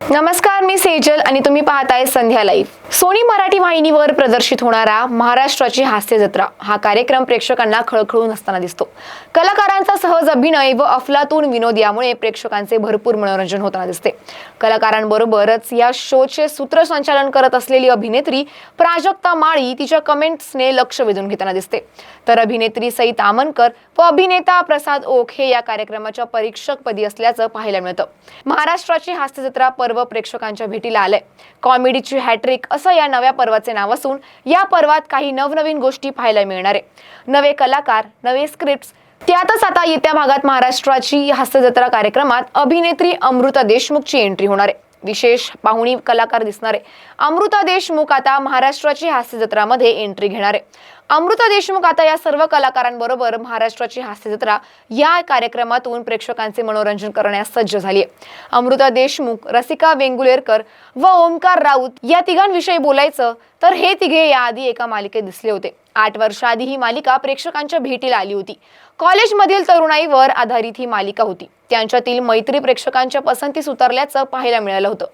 नमस्कार मी सेजल आणि तुम्ही पाहताय संध्या लाईव्ह सोनी मराठी वाहिनीवर प्रदर्शित होणारा महाराष्ट्राची हास्य जत्रा हा कार्यक्रम प्रेक्षकांना खळखळून असताना दिसतो. कलाकारांचा सहज अभिनय व अफलातून विनोद यामुळे प्रेक्षकांचे भरपूर मनोरंजन होताना दिसते. कलाकारांबरोबरच या शोचे सूत्रसंचालन करत असलेली अभिनेत्री प्राजक्ता माळी तिच्या कमेंट्सने लक्ष वेधून घेताना दिसते. तर अभिनेत्री सई तामनकर व अभिनेता प्रसाद ओख हे या कार्यक्रमाच्या परीक्षकपदी असल्याचं पाहायला मिळतं. महाराष्ट्राची हास्य जत्रा पर्व प्रेक्षकांच्या भेटीला आलंय. कॉमेडीची हॅट्रिक असं या नव्या पर्वाचे नाव असून या पर्वात काही नवनवीन गोष्टी पाहायला मिळणार आहे. नवे कलाकार नवे स्क्रिप्ट त्यातच आता येत्या भागात महाराष्ट्राची हास्य जत्रा कार्यक्रमात अभिनेत्री अमृता देशमुखची एंट्री होणार आहे. विशेष पाहुणी कलाकार दिसणार. आहे अमृता देशमुख आता महाराष्ट्राची हास्य जत्रामध्ये एंट्री घेणार आहे. अमृता देशमुख आता या सर्व कलाकारांबरोबर महाराष्ट्राची हास्य जत्रा या कार्यक्रमातून प्रेक्षकांचे मनोरंजन करण्यास सज्ज झाली आहे अमृता देशमुख रसिका वेंगुलेरकर व ओमकार राऊत या तिघांविषयी बोलायचं तर हे तिघे याआधी एका मालिकेत दिसले होते. आठ वर्षाआधी ही मालिका प्रेक्षकांच्या भेटीला आली होती. कॉलेजमधील तरुणाईवर आधारित ही मालिका होती. त्यांच्यातील मैत्री प्रेक्षकांच्या पसंतीस उतरल्याचं पाहायला मिळालं होतं.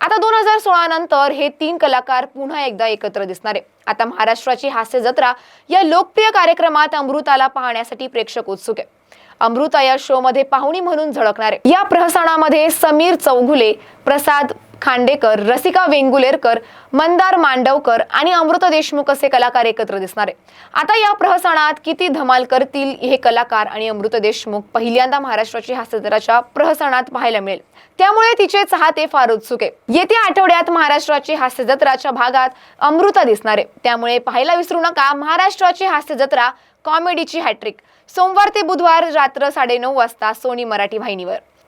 आता दोन हजार सोळा नंतर हे तीन कलाकार पुन्हा एकदा एकत्र दिसणार. आहे आता महाराष्ट्राची हास्य जत्रा या लोकप्रिय कार्यक्रमात अमृताला पाहण्यासाठी प्रेक्षक उत्सुक आहे अमृता या शो मध्ये पाहुणी म्हणून झळकणार. या प्रहसनामध्ये समीर चौघुले प्रसाद खांडेकर रसिका वेंगुलेरकर मंदार मांडवकर आणि अमृता देशमुख असे कलाकार एकत्र दिसणार आहे. आता या प्रहसनात किती धमाल करतील हे कलाकार आणि अमृता देशमुख पहिल्यांदा महाराष्ट्राची हास्यजत्राच्या प्रहसनात पाहायला मिळेल. त्यामुळे तिचे चाहते फार उत्सुक आहे. येत्या आठवड्यात महाराष्ट्राची हास्य जत्राच्या भागात अमृता दिसणार आहे. त्यामुळे पाहायला विसरू नका महाराष्ट्राची हास्य जत्रा कॉमेडीची हॅट्रिक सोमवार ते बुधवार रात्र साडेनऊ वाजता सोनी मराठी वाहिनीवर.